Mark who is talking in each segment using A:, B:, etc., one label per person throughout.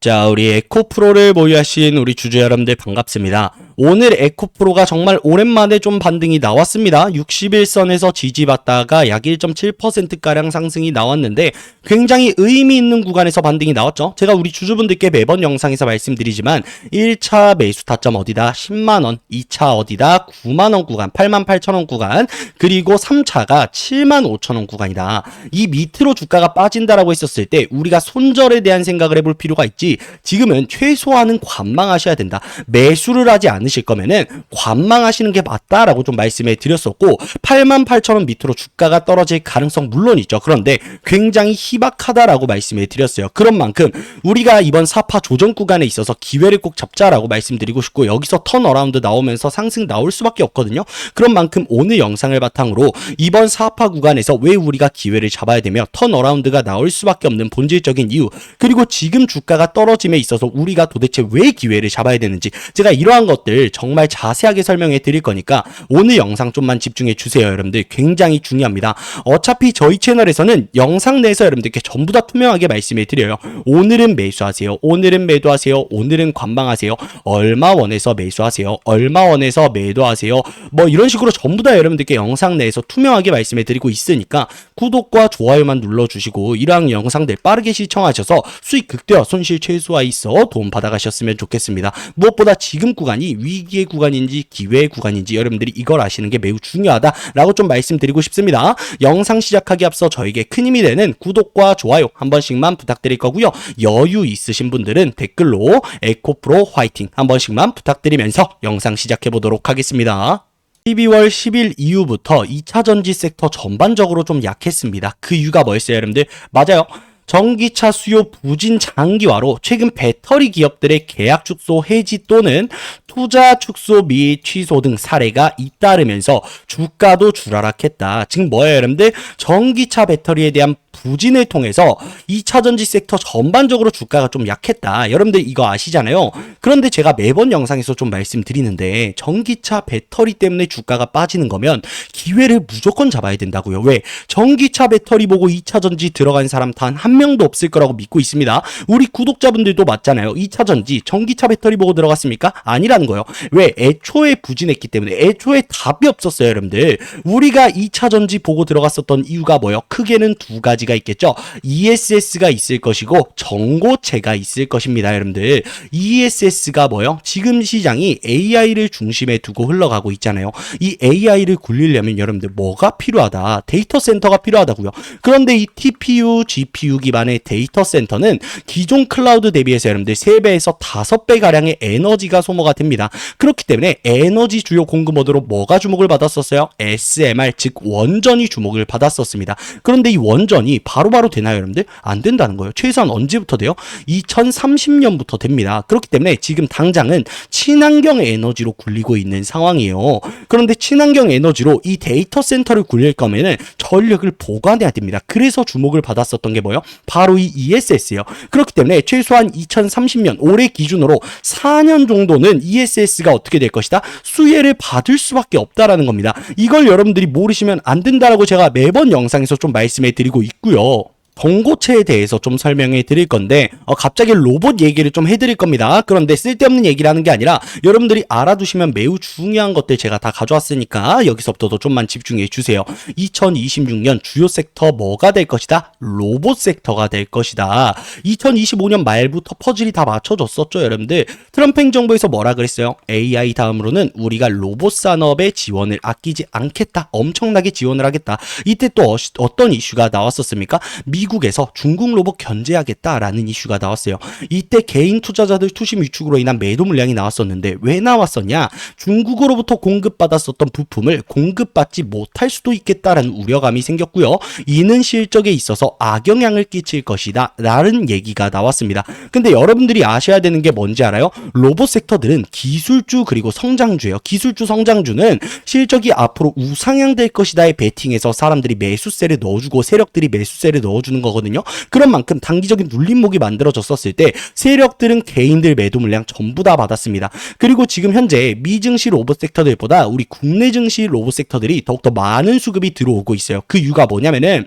A: 자, 우리 에코프로를 보유하신 우리 주주 여러분들 반갑습니다. 오늘 에코프로가 정말 오랜만에 좀 반등이 나왔습니다. 61선에서 지지받다가 약 1.7%가량 상승이 나왔는데 굉장히 의미 있는 구간에서 반등이 나왔죠. 제가 우리 주주분들께 매번 영상에서 말씀드리지만 1차 매수 타점 어디다 10만원, 2차 어디다 9만원 구간, 8만 8천원 구간, 그리고 3차가 7만 5천원 구간이다. 이 밑으로 주가가 빠진다라고 했었을 때 우리가 손절에 대한 생각을 해볼 필요가 있지 지금은 최소한은 관망하셔야 된다. 매수를 하지 않으 실 거면은 관망하시는 게 맞다라고 좀 말씀해 드렸었고 8만 8천 원 밑으로 주가가 떨어질 가능성 물론 있죠. 그런데 굉장히 희박하다라고 말씀해 드렸어요. 그런 만큼 우리가 이번 사파 조정 구간에 있어서 기회를 꼭 잡자라고 말씀드리고 싶고 여기서 턴어라운드 나오면서 상승 나올 수밖에 없거든요. 그런 만큼 오늘 영상을 바탕으로 이번 사파 구간에서 왜 우리가 기회를 잡아야 되며 턴어라운드가 나올 수밖에 없는 본질적인 이유 그리고 지금 주가가 떨어짐에 있어서 우리가 도대체 왜 기회를 잡아야 되는지 제가 이러한 것들 정말 자세하게 설명해 드릴 거니까 오늘 영상 좀만 집중해 주세요 여러분들. 굉장히 중요합니다. 어차피 저희 채널에서는 영상 내에서 여러분들께 전부 다 투명하게 말씀해 드려요. 오늘은 매수하세요. 오늘은 매도하세요. 오늘은 관망하세요. 얼마 원에서 매수하세요. 얼마 원에서 매도하세요. 뭐 이런 식으로 전부 다 여러분들께 영상 내에서 투명하게 말씀해 드리고 있으니까 구독과 좋아요만 눌러 주시고 이러한 영상들 빠르게 시청하셔서 수익 극대화 손실 최소화 있어 도움 받아 가셨으면 좋겠습니다. 무엇보다 지금 구간이 위기의 구간인지 기회의 구간인지 여러분들이 이걸 아시는 게 매우 중요하다라고 좀 말씀드리고 싶습니다. 영상 시작하기 앞서 저에게 큰 힘이 되는 구독과 좋아요 한 번씩만 부탁드릴 거고요. 여유 있으신 분들은 댓글로 에코프로 화이팅 한 번씩만 부탁드리면서 영상 시작해 보도록 하겠습니다. 12월 10일 이후부터 2차 전지 섹터 전반적으로 좀 약했습니다. 그 이유가 뭐였어요, 여러분들? 맞아요. 전기차 수요 부진 장기화로 최근 배터리 기업들의 계약 축소 해지 또는 투자 축소 및 취소 등 사례가 잇따르면서 주가도 주라락했다. 지금 뭐예요, 여러분들? 전기차 배터리에 대한 부진을 통해서 2차 전지 섹터 전반적으로 주가가 좀 약했다. 여러분들 이거 아시잖아요. 그런데 제가 매번 영상에서 좀 말씀드리는데 전기차 배터리 때문에 주가가 빠지는 거면 기회를 무조건 잡아야 된다고요. 왜? 전기차 배터리 보고 2차 전지 들어간 사람 단한 명도 없을 거라고 믿고 있습니다. 우리 구독자분들도 맞잖아요. 2차 전지 전기차 배터리 보고 들어갔습니까? 아니라는 거예요. 왜? 애초에 부진했기 때문에 애초에 답이 없었어요, 여러분들. 우리가 2차 전지 보고 들어갔었던 이유가 뭐예요? 크게는 두 가지가 있겠죠. ESS가 있을 것이고 전고체가 있을 것입니다, 여러분들. ESS가 뭐예요? 지금 시장이 AI를 중심에 두고 흘러가고 있잖아요. 이 AI를 굴리려면 여러분들 뭐가 필요하다? 데이터 센터가 필요하다고요. 그런데 이 TPU, GPU 기반의 데이터 센터는 기존 클라우드 대비해서 여러분들 3배에서 5배 가량의 에너지가 소모가 됩니다. 그렇기 때문에 에너지 주요 공급 모드로 뭐가 주목을 받았었어요? SMR 즉 원전이 주목을 받았었습니다. 그런데 이 원전이 바로 바로 되나요, 여러분들? 안 된다는 거예요. 최소한 언제부터 돼요? 2030년부터 됩니다. 그렇기 때문에 지금 당장은 친환경 에너지로 굴리고 있는 상황이에요. 그런데 친환경 에너지로 이 데이터 센터를 굴릴 거면은 전력을 보관해야 됩니다. 그래서 주목을 받았었던 게 뭐예요? 바로 이 ESS예요. 그렇기 때문에 최소한 2030년 올해 기준으로 4년 정도는 ESS가 어떻게 될 것이다? 수혜를 받을 수밖에 없다라는 겁니다. 이걸 여러분들이 모르시면 안 된다라고 제가 매번 영상에서 좀 말씀해 드리고 있고요. 전고체에 대해서 좀 설명해 드릴 건데 어, 갑자기 로봇 얘기를 좀 해드릴 겁니다. 그런데 쓸데없는 얘기를 하는 게 아니라 여러분들이 알아두시면 매우 중요한 것들 제가 다 가져왔으니까 여기서부터도 좀만 집중해 주세요. 2026년 주요 섹터 뭐가 될 것이다? 로봇 섹터가 될 것이다. 2025년 말부터 퍼즐이 다 맞춰졌었죠, 여러분들. 트럼프 행정부에서 뭐라 그랬어요? AI 다음으로는 우리가 로봇 산업의 지원을 아끼지 않겠다. 엄청나게 지원을 하겠다. 이때 또 어, 떤 이슈가 나왔었습니까? 미 국에서 중국 로봇 견제하겠다라는 이슈가 나왔어요. 이때 개인 투자자들 투심 위축으로 인한 매도 물량이 나왔었는데 왜 나왔었냐? 중국으로부터 공급받았었던 부품을 공급받지 못할 수도 있겠다라는 우려감이 생겼고요. 이는 실적에 있어서 악영향을 끼칠 것이다. 라는 얘기가 나왔습니다. 근데 여러분들이 아셔야 되는 게 뭔지 알아요? 로봇 섹터들은 기술주 그리고 성장주예요. 기술주 성장주는 실적이 앞으로 우상향될 것이다의 베팅에서 사람들이 매수세를 넣어주고 세력들이 매수세를 넣어주는 만들어지는 거거든요. 그런 만큼 단기적인 눌림목이 만들어졌었을 때 세력들은 개인들 매도 물량 전부 다 받았습니다. 그리고 지금 현재 미증시 로봇 섹터들보다 우리 국내 증시 로봇 섹터들이 더욱더 많은 수급이 들어오고 있어요. 그 이유가 뭐냐면은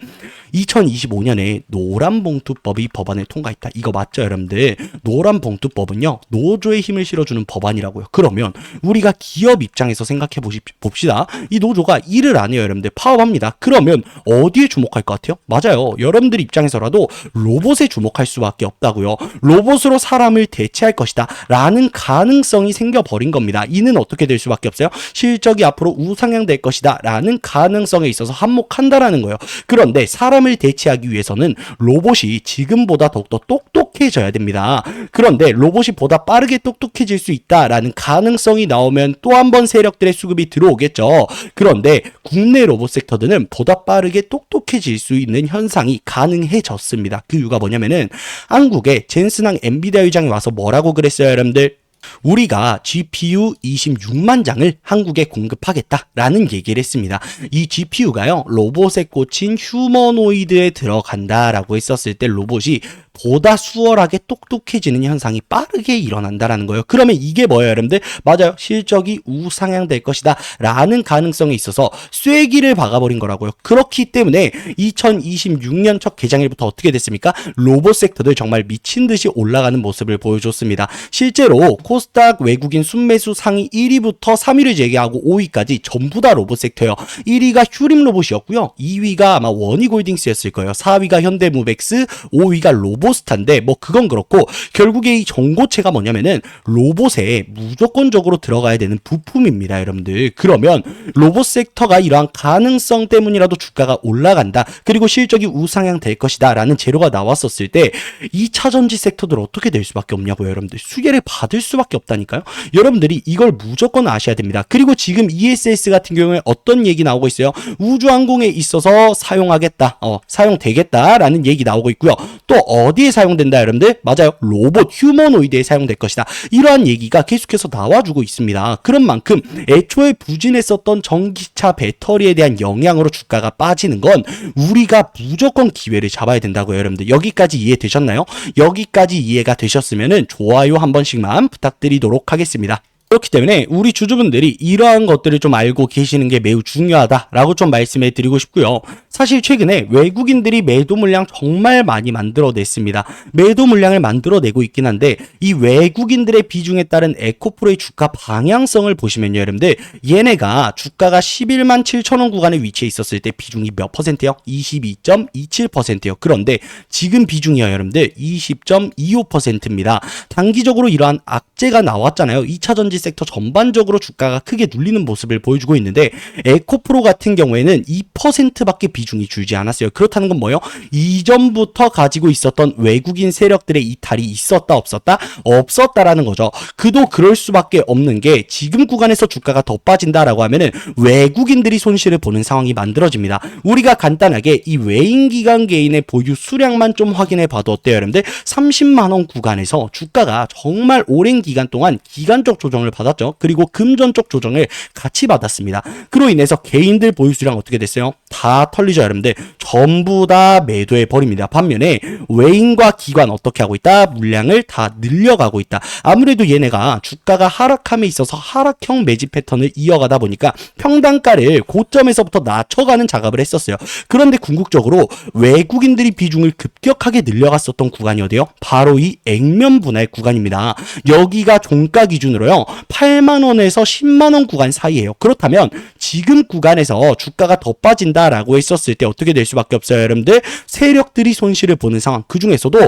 A: 2025년에 노란봉투법이 법안을 통과했다. 이거 맞죠, 여러분들? 노란봉투법은요, 노조의 힘을 실어주는 법안이라고요. 그러면 우리가 기업 입장에서 생각해 봅시다. 이 노조가 일을 안 해요, 여러분들. 파업합니다. 그러면 어디에 주목할 것 같아요? 맞아요. 여러분들 입장에서라도 로봇에 주목할 수밖에 없다고요. 로봇으로 사람을 대체할 것이다. 라는 가능성이 생겨버린 겁니다. 이는 어떻게 될 수밖에 없어요? 실적이 앞으로 우상향될 것이다. 라는 가능성에 있어서 한몫한다라는 거예요. 그런데 사람을 대체하기 위해서는 로봇이 지금보다 더욱더 똑똑 해져야 됩니다. 그런데 로봇이 보다 빠르게 똑똑해질 수 있다라는 가능성이 나오면 또 한 번 세력들의 수급이 들어오겠죠. 그런데 국내 로봇 섹터들은 보다 빠르게 똑똑해질 수 있는 현상이 가능해졌습니다. 그 이유가 뭐냐면은 한국의 젠슨항 엔비디아 의장이 와서 뭐라고 그랬어요, 여러분들? 우리가 GPU 26만 장을 한국에 공급하겠다라는 얘기를 했습니다. 이 GPU가요, 로봇에 꽂힌 휴머노이드에 들어간다라고 했었을 때 로봇이 보다 수월하게 똑똑해지는 현상이 빠르게 일어난다라는 거예요. 그러면 이게 뭐예요, 여러분들? 맞아요. 실적이 우상향될 것이다. 라는 가능성이 있어서 쐐기를 박아버린 거라고요. 그렇기 때문에 2026년 첫 개장일부터 어떻게 됐습니까? 로봇 섹터들 정말 미친 듯이 올라가는 모습을 보여줬습니다. 실제로 코스닥 외국인 순매수 상위 1위부터 3위를 제기하고 5위까지 전부 다 로봇 섹터예요. 1위가 휴림 로봇이었고요. 2위가 아마 원희골딩스였을 거예요. 4위가 현대무백스, 5위가 로 보스타인데 뭐 그건 그렇고 결국에 이 전고체가 뭐냐면은 로봇에 무조건적으로 들어가야 되는 부품입니다, 여러분들. 그러면 로봇 섹터가 이러한 가능성 때문이라도 주가가 올라간다. 그리고 실적이 우상향 될 것이다라는 재료가 나왔었을 때 2차 전지 섹터들 어떻게 될 수밖에 없냐고요, 여러분들. 수혜를 받을 수밖에 없다니까요. 여러분들이 이걸 무조건 아셔야 됩니다. 그리고 지금 ESS 같은 경우에 어떤 얘기 나오고 있어요? 우주항공에 있어서 사용하겠다, 어, 사용되겠다라는 얘기 나오고 있고요. 또 어 디에 사용된다, 여러분들? 맞아요. 로봇, 휴머노이드에 사용될 것이다. 이러한 얘기가 계속해서 나와주고 있습니다. 그런 만큼 애초에 부진했었던 전기차 배터리에 대한 영향으로 주가가 빠지는 건 우리가 무조건 기회를 잡아야 된다고요, 여러분들. 여기까지 이해되셨나요? 여기까지 이해가 되셨으면은 좋아요 한 번씩만 부탁드리도록 하겠습니다. 그렇기 때문에 우리 주주분들이 이러한 것들을 좀 알고 계시는 게 매우 중요하다라고 좀 말씀해 드리고 싶고요. 사실 최근에 외국인들이 매도 물량 정말 많이 만들어냈습니다. 매도 물량을 만들어내고 있긴 한데 이 외국인들의 비중에 따른 에코프로의 주가 방향성을 보시면요, 여러분들 얘네가 주가가 11만 7천 원 구간에 위치해 있었을 때 비중이 몇 퍼센트요? 22.27%요. 그런데 지금 비중이요, 여러분들 20.25%입니다. 단기적으로 이러한 악재가 나왔잖아요. 2차 전지 섹터 전반적으로 주가가 크게 눌리는 모습을 보여주고 있는데 에코프로 같은 경우에는 2%밖에 비중이 줄지 않았어요. 그렇다는 건 뭐예요? 이전부터 가지고 있었던 외국인 세력들의 이탈이 있었다 없었다 없었다라는 거죠. 그도 그럴 수밖에 없는 게 지금 구간에서 주가가 더 빠진다라고 하면은 외국인들이 손실을 보는 상황이 만들어집니다. 우리가 간단하게 이 외인 기관 개인의 보유 수량만 좀 확인해 봐도 어때요, 여러분들? 30만 원 구간에서 주가가 정말 오랜 기간 동안 기간적 조정을 받았죠. 그리고 금전적 조정을 같이 받았습니다. 그로 인해서 개인들 보유 수량 어떻게 됐어요? 다 털리죠, 여러분들. 전부 다 매도해 버립니다. 반면에 외인과 기관 어떻게 하고 있다? 물량을 다 늘려가고 있다. 아무래도 얘네가 주가가 하락함에 있어서 하락형 매집 패턴을 이어가다 보니까 평단가를 고점에서부터 낮춰가는 작업을 했었어요. 그런데 궁극적으로 외국인들이 비중을 급격하게 늘려갔었던 구간이 어디요? 바로 이 액면 분할 구간입니다. 여기가 종가 기준으로요. 8만 원에서 10만 원 구간 사이에요. 그렇다면 지금 구간에서 주가가 더 빠진다 라고 했었을 때 어떻게 될 수밖에 없어요, 여러분들? 세력들이 손실을 보는 상황. 그 중에서도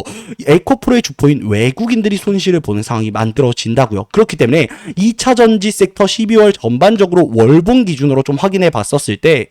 A: 에코프로의 주포인 외국인들이 손실을 보는 상황이 만들어진다고요. 그렇기 때문에 2차 전지 섹터 12월 전반적으로 월봉 기준으로 좀 확인해 봤었을 때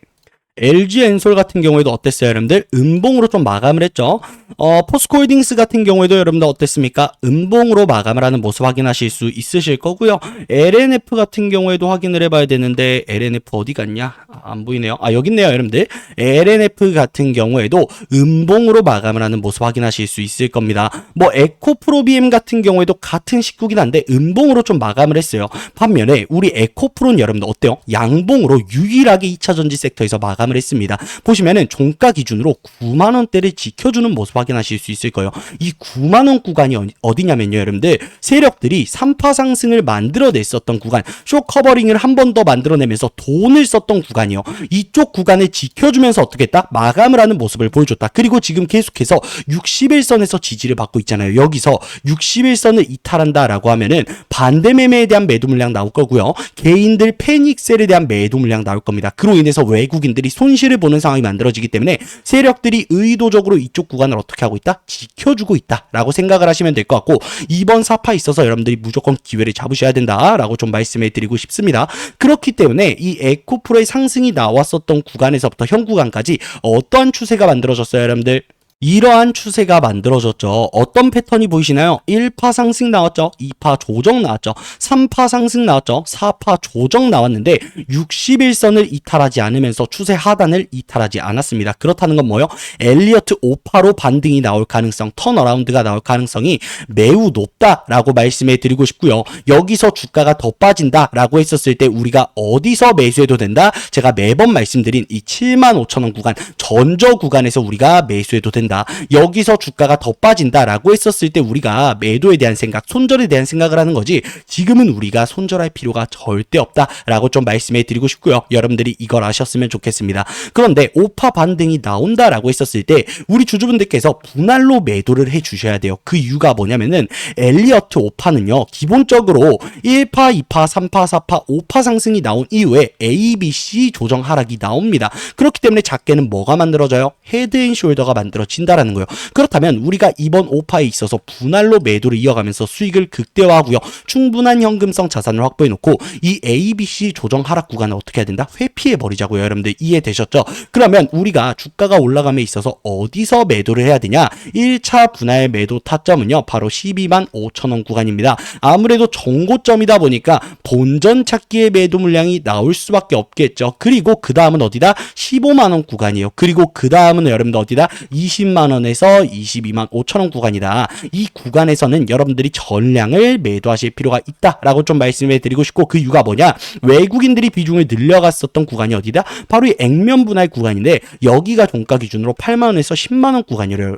A: LG 엔솔 같은 경우에도 어땠어요, 여러분들? 음봉으로 좀 마감을 했죠. 어, 포스코홀딩스 같은 경우에도 여러분들 어땠습니까? 음봉으로 마감을 하는 모습 확인하실 수 있으실 거고요. LNF 같은 경우에도 확인을 해봐야 되는데 LNF 어디 갔냐? 아, 안 보이네요. 아, 여기 있네요, 여러분들. LNF 같은 경우에도 음봉으로 마감을 하는 모습 확인하실 수 있을 겁니다. 뭐 에코프로비엠 같은 경우에도 같은 식구긴 한데 음봉으로 좀 마감을 했어요. 반면에 우리 에코프로는 여러분들 어때요? 양봉으로 유일하게 2차 전지 섹터에서 마감 마감을 했습니다. 보시면은 종가 기준으로 9만 원대를 지켜주는 모습 확인하실 수 있을 거예요. 이 9만 원 구간이 어디- 어디냐면요, 여러분들 세력들이 3파 상승을 만들어냈었던 구간, 쇼 커버링을 한 번 더 만들어내면서 돈을 썼던 구간이요. 이쪽 구간을 지켜주면서 어떻게 했다? 마감을 하는 모습을 보여줬다. 그리고 지금 계속해서 61선에서 지지를 받고 있잖아요. 여기서 61선을 이탈한다라고 하면은 반대 매매에 대한 매도 물량 나올 거고요. 개인들 패닉셀에 대한 매도 물량 나올 겁니다. 그로 인해서 외국인들이 손실을 보는 상황이 만들어지기 때문에 세력들이 의도적으로 이쪽 구간을 어떻게 하고 있다? 지켜주고 있다라고 생각을 하시면 될 것 같고 이번 사파에 있어서 여러분들이 무조건 기회를 잡으셔야 된다라고 좀 말씀해 드리고 싶습니다. 그렇기 때문에 이 에코프로의 상승이 나왔었던 구간에서부터 현 구간까지 어떠한 추세가 만들어졌어요, 여러분들? 이러한 추세가 만들어졌죠. 어떤 패턴이 보이시나요? 1파 상승 나왔죠. 2파 조정 나왔죠. 3파 상승 나왔죠. 4파 조정 나왔는데 61선을 이탈하지 않으면서 추세 하단을 이탈하지 않았습니다. 그렇다는 건 뭐요? 엘리어트 5파로 반등이 나올 가능성, 턴어라운드가 나올 가능성이 매우 높다라고 말씀해 드리고 싶고요. 여기서 주가가 더 빠진다라고 했었을 때 우리가 어디서 매수해도 된다? 제가 매번 말씀드린 이 7만 5천 원 구간 전저 구간에서 우리가 매수해도 된다. 여기서 주가가 더 빠진다라고 했었을 때 우리가 매도에 대한 생각, 손절에 대한 생각을 하는 거지. 지금은 우리가 손절할 필요가 절대 없다라고 좀 말씀해 드리고 싶고요. 여러분들이 이걸 아셨으면 좋겠습니다. 그런데 오파 반등이 나온다라고 했었을 때 우리 주주분들께서 분할로 매도를 해 주셔야 돼요. 그 이유가 뭐냐면은 엘리어트 오파는요. 기본적으로 1파, 2파, 3파, 4파, 5파 상승이 나온 이후에 A, B, C 조정 하락이 나옵니다. 그렇기 때문에 작게는 뭐가 만들어져요? 헤드 앤 숄더가 만들어 진다라는 거예요. 그렇다면 우리가 이번 오파에 있어서 분할로 매도를 이어가면서 수익을 극대화하고요. 충분한 현금성 자산을 확보해 놓고 이 A, B, C 조정 하락 구간을 어떻게 해야 된다? 회피해 버리자고요. 여러분들 이해되셨죠? 그러면 우리가 주가가 올라감에 있어서 어디서 매도를 해야 되냐? 1차 분할 매도 타점은요. 바로 12만 5천 원 구간입니다. 아무래도 정고점이다 보니까 본전 찾기의 매도 물량이 나올 수밖에 없겠죠. 그리고 그 다음은 어디다? 15만 원 구간이에요. 그리고 그 다음은 여러분들 어디다? 20만 원에서 22만 5천 원 구간이다. 이 구간에서는 여러분들이 전량을 매도하실 필요가 있다라고 좀 말씀해 드리고 싶고 그 이유가 뭐냐? 외국인들이 비중을 늘려갔었던 구간이 어디다? 바로 이 액면 분할 구간인데 여기가 종가 기준으로 8만 원에서 10만 원 구간이래요.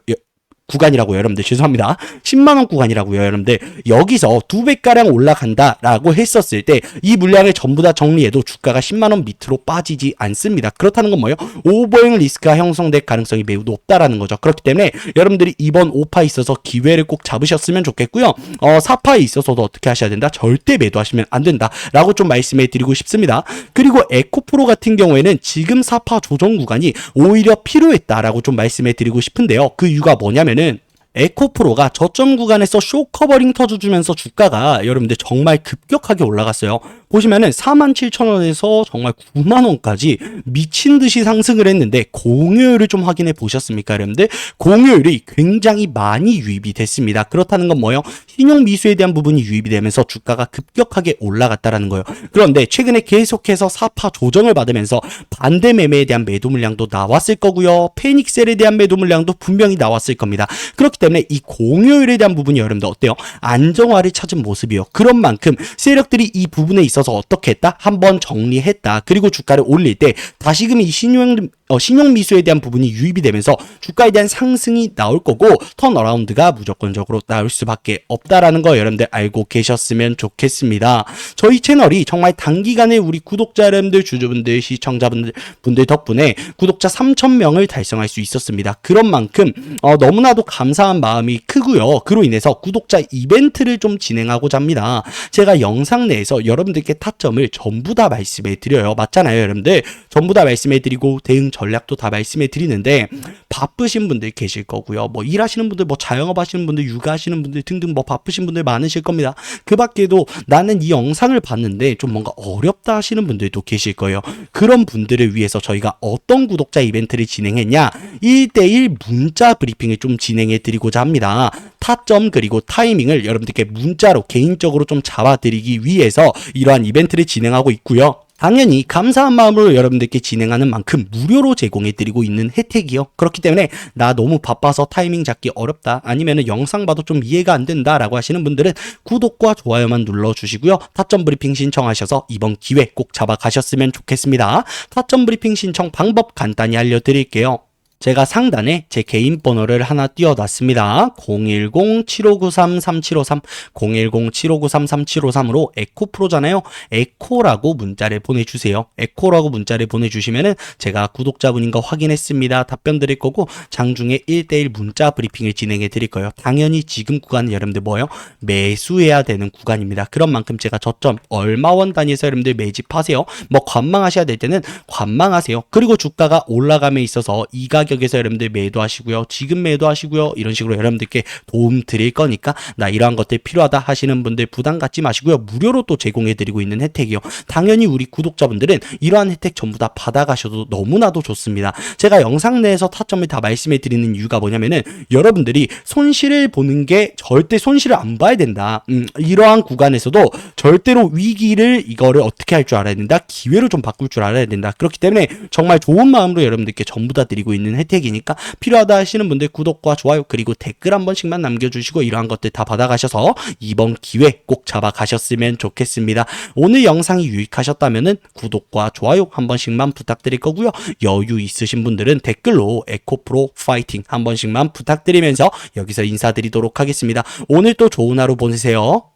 A: 구간이라고요, 여러분들. 죄송합니다. 10만원 구간이라고요, 여러분들. 여기서 두 배가량 올라간다라고 했었을 때 이 물량을 전부 다 정리해도 주가가 10만원 밑으로 빠지지 않습니다. 그렇다는 건 뭐예요? 오버행 리스크가 형성될 가능성이 매우 높다라는 거죠. 그렇기 때문에 여러분들이 이번 5파에 있어서 기회를 꼭 잡으셨으면 좋겠고요. 어, 4파에 있어서도 어떻게 하셔야 된다? 절대 매도하시면 안 된다. 라고 좀 말씀해 드리고 싶습니다. 그리고 에코프로 같은 경우에는 지금 4파 조정 구간이 오히려 필요했다라고 좀 말씀해 드리고 싶은데요. 그 이유가 뭐냐면 은 에코프로가 저점 구간에서 쇼 커버링 터주면서 주가가 여러분들 정말 급격하게 올라갔어요. 보시면은 47,000원에서 정말 9만원까지 미친 듯이 상승을 했는데 공유율을 좀 확인해 보셨습니까, 여러분들? 공유율이 굉장히 많이 유입이 됐습니다. 그렇다는 건 뭐예요? 신용 미수에 대한 부분이 유입이 되면서 주가가 급격하게 올라갔다라는 거예요. 그런데 최근에 계속해서 사파 조정을 받으면서 반대 매매에 대한 매도 물량도 나왔을 거고요. 페닉셀에 대한 매도 물량도 분명히 나왔을 겁니다. 그렇기 때문에 이 공유율에 대한 부분이 여러분들 어때요? 안정화를 찾은 모습이요. 그런 만큼 세력들이 이 부분에 있어서 어떻게 했다? 한번 정리했다. 그리고 주가를 올릴 때 다시금 이 신용 어, 신용 미수에 대한 부분이 유입이 되면서 주가에 대한 상승이 나올 거고 턴어라운드가 무조건적으로 나올 수밖에 없다라는 거 여러분들 알고 계셨으면 좋겠습니다. 저희 채널이 정말 단기간에 우리 구독자 여러분들, 주주분들, 시청자분들 분들 덕분에 구독자 3,000명을 달성할 수 있었습니다. 그런 만큼 어, 너무나도 감사한 마음이 크고요. 그로 인해서 구독자 이벤트를 좀 진행하고자 합니다. 제가 영상 내에서 여러분들께 타점을 전부 다 말씀해 드려요. 맞잖아요, 여러분들. 전부 다 말씀해 드리고 대응 전략도 다 말씀해 드리는데 바쁘신 분들 계실 거고요. 뭐 일하시는 분들, 뭐 자영업 하시는 분들, 육아하시는 분들 등등 뭐 바쁘신 분들 많으실 겁니다. 그 밖에도 나는 이 영상을 봤는데 좀 뭔가 어렵다 하시는 분들도 계실 거예요. 그런 분들을 위해서 저희가 어떤 구독자 이벤트를 진행했냐? 1대1 문자 브리핑을 좀 진행해 드리고자 합니다. 타점 그리고 타이밍을 여러분들께 문자로 개인적으로 좀 잡아드리기 위해서 이러한 이벤트를 진행하고 있고요. 당연히 감사한 마음으로 여러분들께 진행하는 만큼 무료로 제공해드리고 있는 혜택이요. 그렇기 때문에 나 너무 바빠서 타이밍 잡기 어렵다 아니면 영상 봐도 좀 이해가 안 된다 라고 하시는 분들은 구독과 좋아요만 눌러주시고요. 타점 브리핑 신청하셔서 이번 기회 꼭 잡아가셨으면 좋겠습니다. 타점 브리핑 신청 방법 간단히 알려드릴게요. 제가 상단에 제 개인 번호를 하나 띄워놨습니다. 010-7593-3753, 010-7593-3753으로 에코프로잖아요. 에코라고 문자를 보내주세요. 에코라고 문자를 보내주시면은 제가 구독자분인 거 확인했습니다. 답변 드릴 거고 장중에 1대1 문자 브리핑을 진행해 드릴 거예요. 당연히 지금 구간은 여러분들 뭐예요? 매수해야 되는 구간입니다. 그런 만큼 제가 저점 얼마 원 단위에서 여러분들 매집하세요. 뭐 관망하셔야 될 때는 관망하세요. 그리고 주가가 올라감에 있어서 이가 격에서 여러분들 매도하시고요. 지금 매도하시고요. 이런 식으로 여러분들께 도움 드릴 거니까 나 이러한 것들 필요하다 하시는 분들 부담 갖지 마시고요. 무료로 또 제공해 드리고 있는 혜택이요. 당연히 우리 구독자분들은 이러한 혜택 전부 다 받아가셔도 너무나도 좋습니다. 제가 영상 내에서 타점을 다 말씀해 드리는 이유가 뭐냐면은 여러분들이 손실을 보는 게 절대 손실을 안 봐야 된다. 음, 이러한 구간에서도 절대로 위기를 이거를 어떻게 할 줄 알아야 된다. 기회로 좀 바꿀 줄 알아야 된다. 그렇기 때문에 정말 좋은 마음으로 여러분들께 전부 다 드리고 있는 혜택이니까 필요하다 하시는 분들 구독과 좋아요 그리고 댓글 한 번씩만 남겨주시고 이러한 것들 다 받아가셔서 이번 기회 꼭 잡아가셨으면 좋겠습니다. 오늘 영상이 유익하셨다면은 구독과 좋아요 한 번씩만 부탁드릴 거고요. 여유 있으신 분들은 댓글로 에코프로 파이팅 한 번씩만 부탁드리면서 여기서 인사드리도록 하겠습니다. 오늘 또 좋은 하루 보내세요.